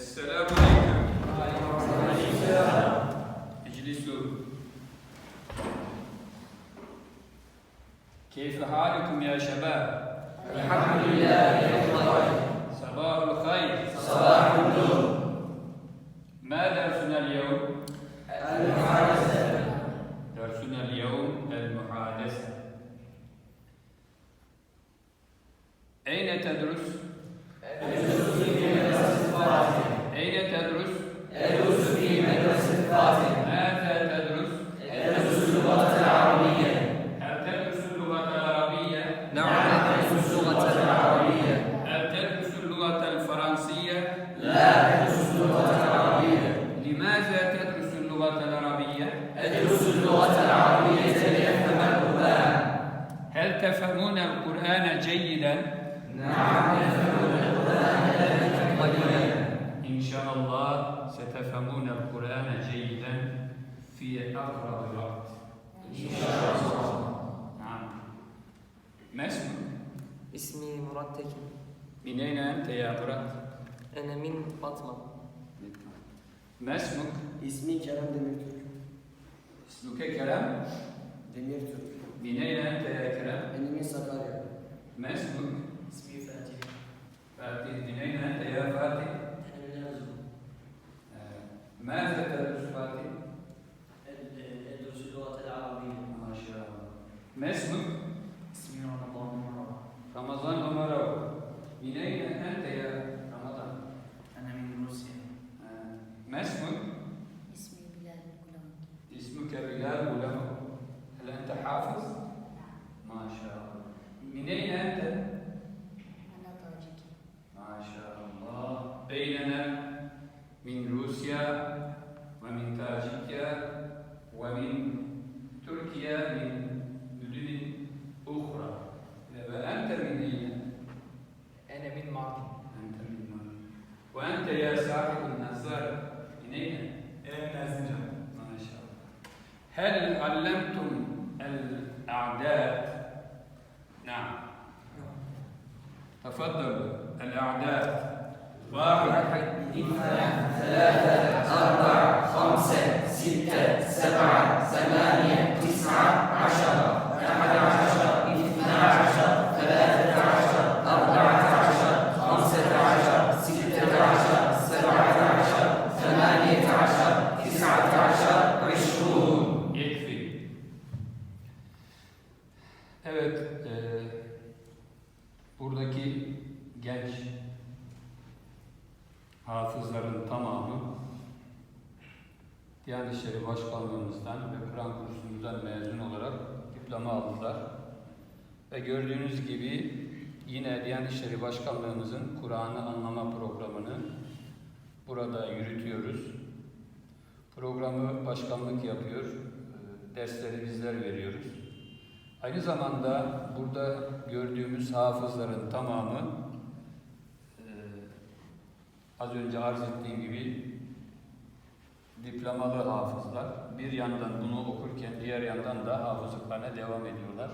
السلام عليكم. اجلسوا. كيف حالكم يا شباب؟ الحمد لله صباح الخير. صباح النور. ما درسنا اليوم؟ المحادثة درسنا اليوم المحادثة أين تدرس؟ أدرس في مدرسة فاطمة أين تدرس؟ أدرس في مدرسة فاطمة ماذا تدرس؟ أدرس اللغة العربية هل تدرس اللغة العربية؟ نعم أدرس اللغة العربية هل تدرس اللغة الفرنسية؟ لا أدرس اللغة العربية لماذا تدرس اللغة العربية؟ أدرس اللغة العربية لأفهم القرآن هل تفهمون القرآن جيدا؟ نعم أفهم القرآن قليلا إن شاء الله ستفهمون القرآن جيدا في أقرب وقت. إن شاء الله نعم. ما اسمك؟ اسمي مراد تكي من أين أنت يا مراد؟ أنا من فاطمة ما اسمك؟ İsmi Kerem Demirtürk. Luke Kerem. Demir Türk. Bineyen T. Kerem. Enemi Sakarya. Mesbuk. İsmi Fatih. Fatih. Bineyen T. Fatih. Enemi Erzurum. Ee, Merve Maşallah. Mineyle ente? Ana Taciki. Maşallah. Beynene min Rusya ve min Tacikya ve min Türkiye min müdünin uhra. Ve ente min eyle? Ene min Mardin. Ente min Mardin. Ve ente ya sahibin nazar. Mineyle? Ene min Maşallah. Hel allemtu تفضلوا الأعداد. واحد اثنان ثلاثة أربعة خمسة ستة سبعة buradaki genç hafızların tamamı Diyanet İşleri Başkanlığımızdan ve Kur'an kursumuzdan mezun olarak diploma aldılar. Ve gördüğünüz gibi yine Diyanet İşleri Başkanlığımızın Kur'an'ı anlama programını burada yürütüyoruz. Programı başkanlık yapıyor, e, dersleri bizler veriyoruz. Aynı zamanda burada gördüğümüz hafızların tamamı e, az önce arz ettiğim gibi diplomalı hafızlar. Bir yandan bunu okurken diğer yandan da hafızlıklarına devam ediyorlar.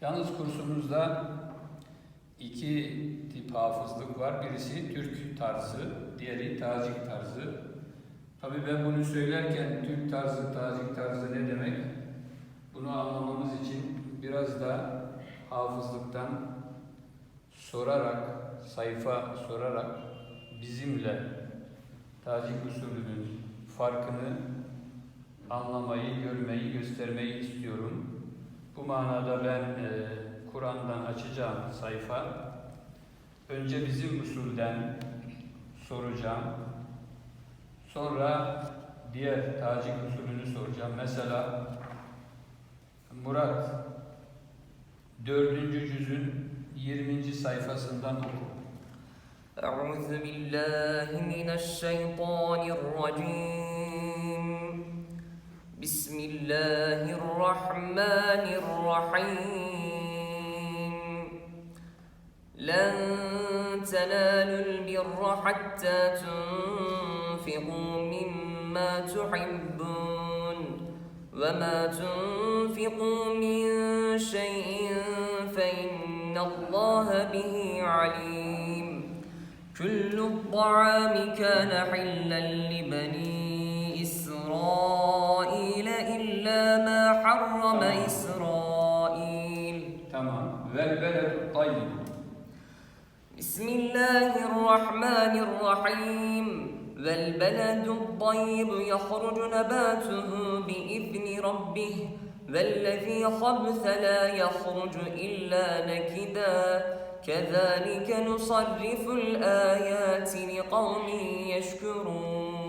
Yalnız kursumuzda iki tip hafızlık var. Birisi Türk tarzı, diğeri Tacik tarzı. Tabii ben bunu söylerken Türk tarzı, Tacik tarzı ne demek? Bunu anlamamız için biraz da hafızlıktan sorarak, sayfa sorarak bizimle Tacik usulünün farkını anlamayı, görmeyi, göstermeyi istiyorum. Bu manada ben e, Kur'an'dan açacağım sayfa. Önce bizim usulden soracağım. Sonra diğer Tacik usulünü soracağım. Mesela Murat dördüncü cüzün 20. sayfasından oku. أعوذ بالله من الشيطان الرجيم بسم الله الرحمن الرحيم لن تنالوا البر حتى تنفقوا مما تحبون وما تنفقوا من شيء فإن الله به عليم كل الطعام كان حلا لبني إسرائيل إلا ما حرم إسرائيل Tamam. Vel beledu tayyib. بسم الله الرحمن الرحيم والبلد الطيب يخرج نباته بإذن ربه والذي خبث لا يخرج إلا نكدا كذلك نصرف الآيات لقوم يشكرون